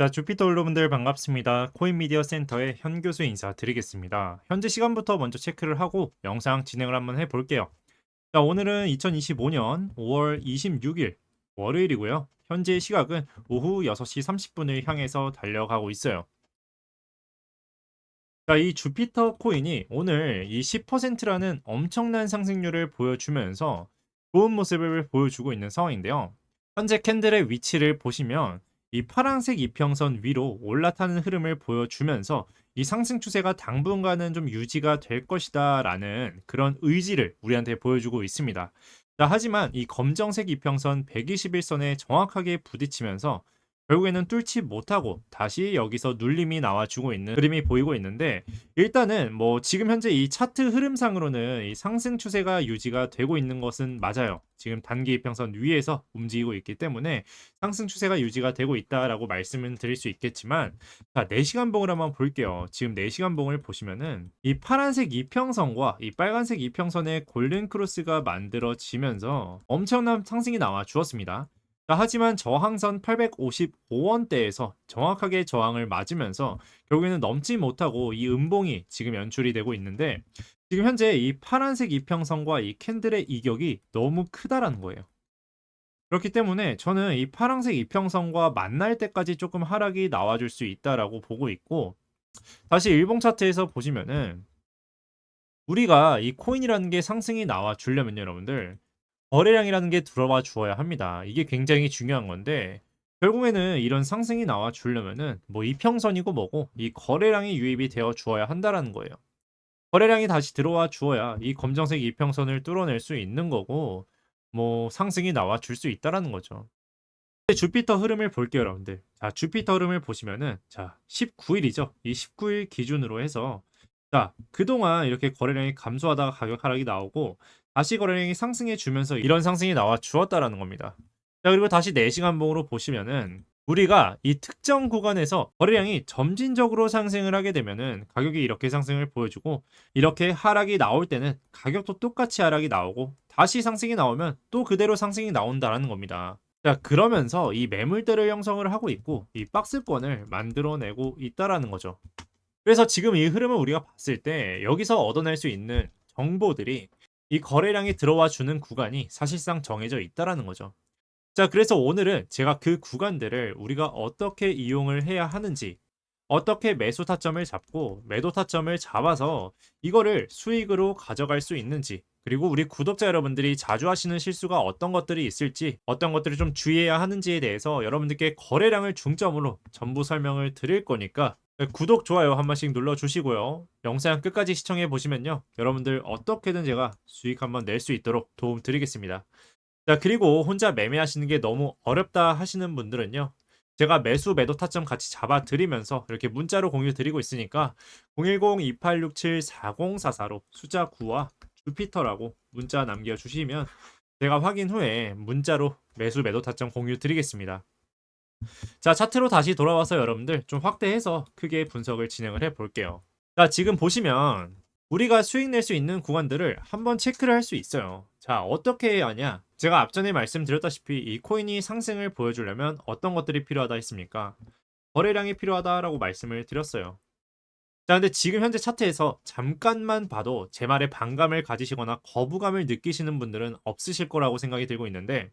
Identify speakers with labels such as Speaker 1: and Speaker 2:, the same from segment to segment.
Speaker 1: 자, 주피터 여러분들 반갑습니다. 코인미디어 센터의 현 교수 인사드리겠습니다. 현재 시간부터 먼저 체크를 하고 영상 진행을 한번 해볼게요. 자, 오늘은 2025년 5월 26일 월요일이고요. 현재 시각은 오후 6시 30분을 향해서 달려가고 있어요. 자, 이 주피터 코인이 오늘 이 10%라는 엄청난 상승률을 보여주면서 좋은 모습을 보여주고 있는 상황인데요. 현재 캔들의 위치를 보시면 이 파란색 이평선 위로 올라타는 흐름을 보여주면서 이 상승 추세가 당분간은 좀 유지가 될 것이다라는 그런 의지를 우리한테 보여주고 있습니다. 자, 하지만 이 검정색 이평선 121선에 정확하게 부딪히면서 결국에는 뚫지 못하고 다시 여기서 눌림이 나와주고 있는 그림이 보이고 있는데 일단은 뭐 지금 현재 이 차트 흐름상으로는 이 상승 추세가 유지가 되고 있는 것은 맞아요. 지금 단기 이평선 위에서 움직이고 있기 때문에 상승 추세가 유지가 되고 있다라고 말씀을 드릴 수 있겠지만 자 4시간 봉을 한번 볼게요. 지금 4시간 봉을 보시면은 이 파란색 이평선과 이 빨간색 이평선의 골든 크로스가 만들어지면서 엄청난 상승이 나와 주었습니다. 자, 하지만 저항선 855원대에서 정확하게 저항을 맞으면서 결국에는 넘지 못하고 이 음봉이 지금 연출이 되고 있는데 지금 현재 이 파란색 이평선과 이 캔들의 이격이 너무 크다라는 거예요. 그렇기 때문에 저는 이 파란색 이평선과 만날 때까지 조금 하락이 나와줄 수 있다라고 보고 있고 다시 일봉 차트에서 보시면은 우리가 이 코인이라는 게 상승이 나와 주려면요 여러분들 거래량이라는 게 들어와 주어야 합니다. 이게 굉장히 중요한 건데 결국에는 이런 상승이 나와 주려면은 뭐 이평선이고 뭐고 이 거래량이 유입이 되어 주어야 한다라는 거예요. 거래량이 다시 들어와 주어야 이 검정색 이평선을 뚫어낼 수 있는 거고 뭐 상승이 나와 줄 수 있다라는 거죠. 주피터 흐름을 볼게요, 여러분들. 자, 주피터 흐름을 보시면은 자, 19일이죠. 이 19일 기준으로 해서 자, 그동안 이렇게 거래량이 감소하다가 가격 하락이 나오고 다시 거래량이 상승해 주면서 이런 상승이 나와 주었다라는 겁니다. 자, 그리고 다시 4시간 봉으로 보시면은 우리가 이 특정 구간에서 거래량이 점진적으로 상승을 하게 되면은 가격이 이렇게 상승을 보여주고 이렇게 하락이 나올 때는 가격도 똑같이 하락이 나오고 다시 상승이 나오면 또 그대로 상승이 나온다라는 겁니다. 자, 그러면서 이 매물대를 형성을 하고 있고 이 박스권을 만들어내고 있다라는 거죠. 그래서 지금 이 흐름을 우리가 봤을 때 여기서 얻어낼 수 있는 정보들이 이 거래량이 들어와 주는 구간이 사실상 정해져 있다라는 거죠. 자, 그래서 오늘은 제가 그 구간들을 우리가 어떻게 이용을 해야 하는지, 어떻게 매수 타점을 잡고 매도 타점을 잡아서 이거를 수익으로 가져갈 수 있는지, 그리고 우리 구독자 여러분들이 자주 하시는 실수가 어떤 것들이 있을지, 어떤 것들을 좀 주의해야 하는지에 대해서 여러분들께 거래량을 중점으로 전부 설명을 드릴 거니까 네, 구독, 좋아요 한 번씩 눌러주시고요. 영상 끝까지 시청해 보시면요. 여러분들 어떻게든 제가 수익 한번 낼 수 있도록 도움 드리겠습니다. 자, 그리고 혼자 매매하시는 게 너무 어렵다 하시는 분들은요. 제가 매수 매도 타점 같이 잡아 드리면서 이렇게 문자로 공유 드리고 있으니까 010-2867-4044로 숫자 9와 주피터라고 문자 남겨 주시면 제가 확인 후에 문자로 매수 매도 타점 공유 드리겠습니다. 자, 차트로 다시 돌아와서 여러분들 좀 확대해서 크게 분석을 진행을 해 볼게요. 자, 지금 보시면 우리가 수익 낼 수 있는 구간들을 한번 체크를 할 수 있어요. 자, 어떻게 해야 하냐? 제가 앞전에 말씀드렸다시피 이 코인이 상승을 보여주려면 어떤 것들이 필요하다 했습니까? 거래량이 필요하다라고 말씀을 드렸어요. 자, 근데 지금 현재 차트에서 잠깐만 봐도 제 말에 반감을 가지시거나 거부감을 느끼시는 분들은 없으실 거라고 생각이 들고 있는데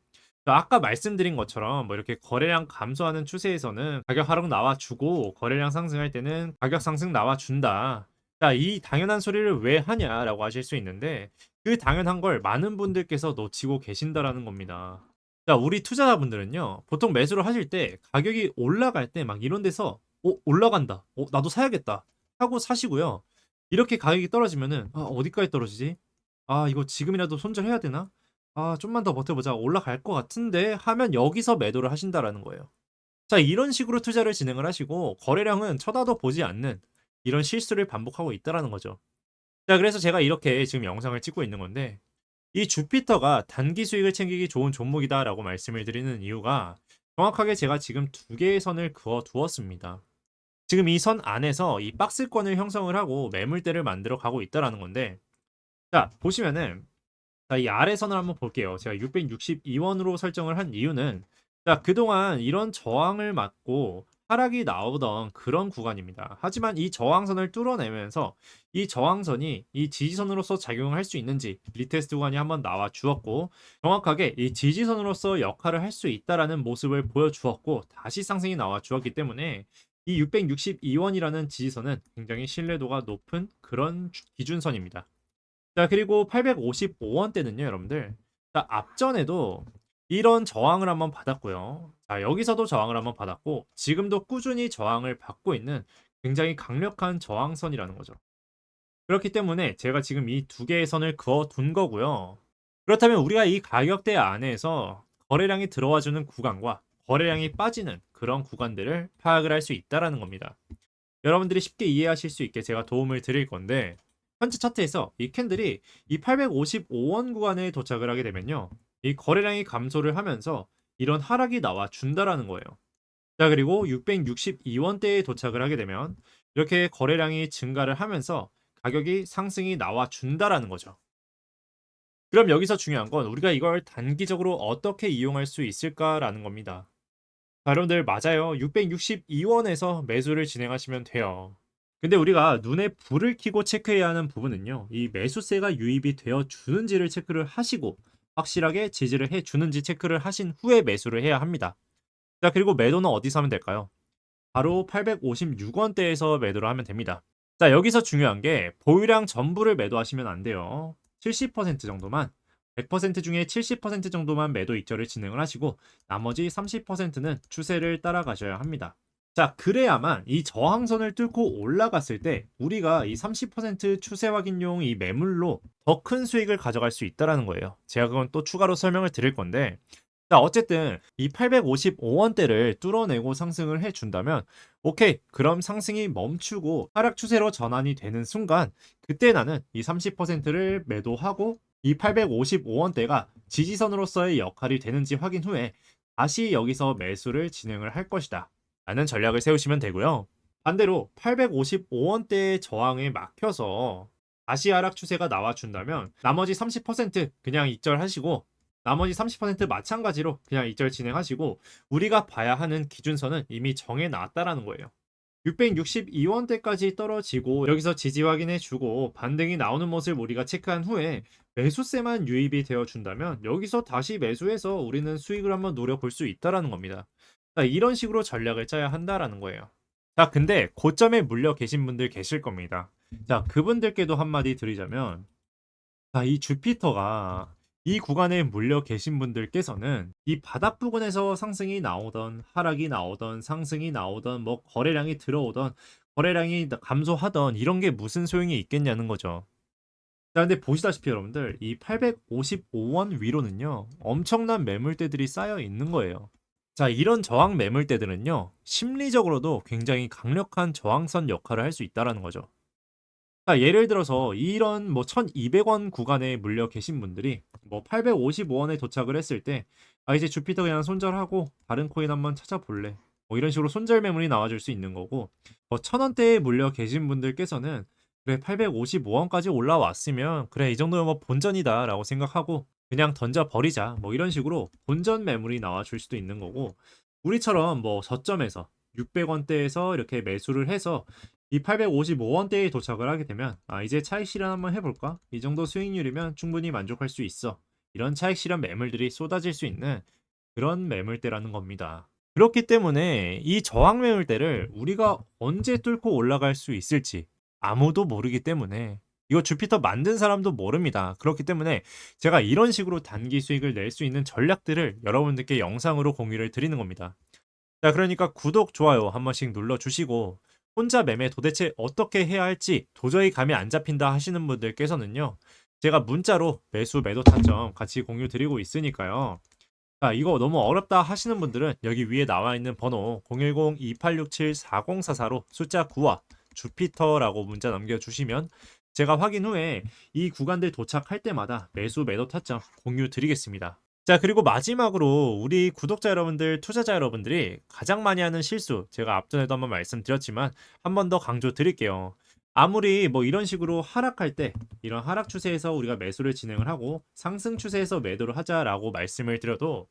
Speaker 1: 아까 말씀드린 것처럼 뭐 이렇게 거래량 감소하는 추세에서는 가격 하락 나와주고 거래량 상승할 때는 가격 상승 나와준다. 자, 이 당연한 소리를 왜 하냐라고 하실 수 있는데 그 당연한 걸 많은 분들께서 놓치고 계신다라는 겁니다. 자, 우리 투자자분들은요, 보통 매수를 하실 때 가격이 올라갈 때 막 이런 데서 어, 올라간다. 어, 나도 사야겠다. 하고 사시고요. 이렇게 가격이 떨어지면은 아, 어디까지 떨어지지? 아, 이거 지금이라도 손절해야 되나? 아, 좀만 더 버텨보자. 올라갈 것 같은데 하면 여기서 매도를 하신다라는 거예요. 자, 이런 식으로 투자를 진행을 하시고 거래량은 쳐다도 보지 않는 이런 실수를 반복하고 있다라는 거죠. 자, 그래서 제가 이렇게 지금 영상을 찍고 있는 건데 이 주피터가 단기 수익을 챙기기 좋은 종목이다라고 말씀을 드리는 이유가 정확하게 제가 지금 두 개의 선을 그어 두었습니다. 지금 이 선 안에서 이 박스권을 형성을 하고 매물대를 만들어 가고 있다라는 건데 자, 보시면은 자, 이 아래선을 한번 볼게요. 제가 662원으로 설정을 한 이유는 자, 그동안 이런 저항을 맞고 하락이 나오던 그런 구간입니다. 하지만 이 저항선을 뚫어내면서 이 저항선이 이 지지선으로서 작용을 할수 있는지 리테스트 구간이 한번 나와 주었고 정확하게 이 지지선으로서 역할을 할 수 있다라는 모습을 보여주었고 다시 상승이 나와 주었기 때문에 이 662원이라는 지지선은 굉장히 신뢰도가 높은 그런 주- 기준선입니다. 자, 그리고 855원대는요, 여러분들. 자, 앞전에도 이런 저항을 한번 받았고요. 자, 여기서도 저항을 한번 받았고, 지금도 꾸준히 저항을 받고 있는 굉장히 강력한 저항선이라는 거죠. 그렇기 때문에 제가 지금 이 두 개의 선을 그어 둔 거고요. 그렇다면 우리가 이 가격대 안에서 거래량이 들어와 주는 구간과 거래량이 빠지는 그런 구간들을 파악을 할 수 있다라는 겁니다. 여러분들이 쉽게 이해하실 수 있게 제가 도움을 드릴 건데 현재 차트에서 이 캔들이 이 855원 구간에 도착을 하게 되면요. 이 거래량이 감소를 하면서 이런 하락이 나와 준다라는 거예요. 자, 그리고 662원대에 도착을 하게 되면 이렇게 거래량이 증가를 하면서 가격이 상승이 나와 준다라는 거죠. 그럼 여기서 중요한 건 우리가 이걸 단기적으로 어떻게 이용할 수 있을까라는 겁니다. 자, 여러분들 맞아요. 662원에서 매수를 진행하시면 돼요. 근데 우리가 눈에 불을 켜고 체크해야 하는 부분은요. 이 매수세가 유입이 되어 주는지를 체크를 하시고 확실하게 지지를 해 주는지 체크를 하신 후에 매수를 해야 합니다. 자, 그리고 매도는 어디서 하면 될까요? 바로 856원대에서 매도를 하면 됩니다. 자, 여기서 중요한 게 보유량 전부를 매도하시면 안 돼요. 70% 정도만 100% 중에 70% 정도만 매도 익절을 진행을 하시고 나머지 30%는 추세를 따라가셔야 합니다. 자, 그래야만 이 저항선을 뚫고 올라갔을 때 우리가 이 30% 추세 확인용 이 매물로 더 큰 수익을 가져갈 수 있다라는 거예요. 제가 그건 또 추가로 설명을 드릴 건데 자, 어쨌든 이 855원대를 뚫어내고 상승을 해 준다면 오케이. 그럼 상승이 멈추고 하락 추세로 전환이 되는 순간 그때 나는 이 30%를 매도하고 이 855원대가 지지선으로서의 역할이 되는지 확인 후에 다시 여기서 매수를 진행을 할 것이다. 라는 전략을 세우시면 되고요. 반대로 855원대의 저항에 막혀서 다시 하락 추세가 나와준다면 나머지 30% 그냥 익절하시고 나머지 30% 마찬가지로 그냥 익절 진행하시고 우리가 봐야 하는 기준선은 이미 정해 놨다라는 거예요. 662원대까지 떨어지고 여기서 지지 확인해 주고 반등이 나오는 모습을 우리가 체크한 후에 매수세만 유입이 되어 준다면 여기서 다시 매수해서 우리는 수익을 한번 노려볼 수 있다라는 겁니다. 자, 이런 식으로 전략을 짜야 한다라는 거예요. 자, 근데 고점에 물려 계신 분들 계실 겁니다. 자, 그분들께도 한마디 드리자면 자, 이 주피터가 이 구간에 물려 계신 분들께서는 이 바닥 부근에서 상승이 나오던 하락이 나오던 상승이 나오던 뭐 거래량이 들어오던 거래량이 감소하던 이런 게 무슨 소용이 있겠냐는 거죠. 자, 근데 보시다시피 여러분들 이 855원 위로는요. 엄청난 매물대들이 쌓여 있는 거예요. 자, 이런 저항 매물대들은요. 심리적으로도 굉장히 강력한 저항선 역할을 할 수 있다라는 거죠. 자, 예를 들어서 이런 뭐 1200원 구간에 물려 계신 분들이 뭐 855원에 도착을 했을 때 아 이제 주피터 그냥 손절하고 다른 코인 한번 찾아볼래. 뭐 이런 식으로 손절 매물이 나와줄 수 있는 거고 뭐 1000원대에 물려 계신 분들께서는 그래 855원까지 올라왔으면 그래 이 정도면 뭐 본전이다 라고 생각하고 그냥 던져 버리자. 뭐 이런 식으로 본전 매물이 나와줄 수도 있는 거고 우리처럼 뭐 저점에서 600원대에서 이렇게 매수를 해서 이 855원대에 도착을 하게 되면 아 이제 차익 실현 한번 해볼까? 이 정도 수익률이면 충분히 만족할 수 있어. 이런 차익 실현 매물들이 쏟아질 수 있는 그런 매물대라는 겁니다. 그렇기 때문에 이 저항 매물대를 우리가 언제 뚫고 올라갈 수 있을지 아무도 모르기 때문에 이거 주피터 만든 사람도 모릅니다. 그렇기 때문에 제가 이런 식으로 단기 수익을 낼 수 있는 전략들을 여러분들께 영상으로 공유를 드리는 겁니다. 자, 그러니까 구독, 좋아요 한 번씩 눌러주시고 혼자 매매 도대체 어떻게 해야 할지 도저히 감이 안 잡힌다 하시는 분들께서는요. 제가 문자로 매수 매도 타점 같이 공유 드리고 있으니까요. 자, 이거 너무 어렵다 하시는 분들은 여기 위에 나와 있는 번호 010-2867-4044로 숫자 9와 주피터라고 문자 남겨주시면 제가 확인 후에 이 구간들 도착할 때마다 매수 매도 타점 공유 드리겠습니다. 자, 그리고 마지막으로 우리 구독자 여러분들, 투자자 여러분들이 가장 많이 하는 실수, 제가 앞전에도 한번 말씀드렸지만 한 번 더 강조 드릴게요. 아무리 뭐 이런 식으로 하락할 때 이런 하락 추세에서 우리가 매수를 진행을 하고 상승 추세에서 매도를 하자라고 말씀을 드려도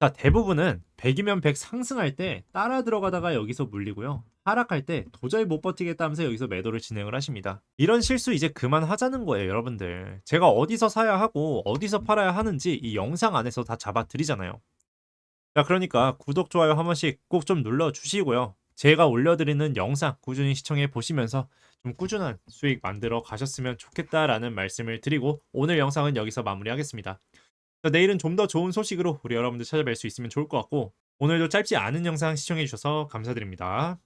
Speaker 1: 자, 대부분은 100이면 100 상승할 때 따라 들어가다가 여기서 물리고요. 하락할 때 도저히 못 버티겠다면서 여기서 매도를 진행을 하십니다. 이런 실수 이제 그만하자는 거예요, 여러분들. 제가 어디서 사야 하고 어디서 팔아야 하는지 이 영상 안에서 다 잡아드리잖아요. 자, 그러니까 구독, 좋아요 한 번씩 꼭 좀 눌러주시고요. 제가 올려드리는 영상 꾸준히 시청해 보시면서 좀 꾸준한 수익 만들어 가셨으면 좋겠다라는 말씀을 드리고 오늘 영상은 여기서 마무리하겠습니다. 자, 내일은 좀 더 좋은 소식으로 우리 여러분들 찾아뵐 수 있으면 좋을 것 같고 오늘도 짧지 않은 영상 시청해 주셔서 감사드립니다.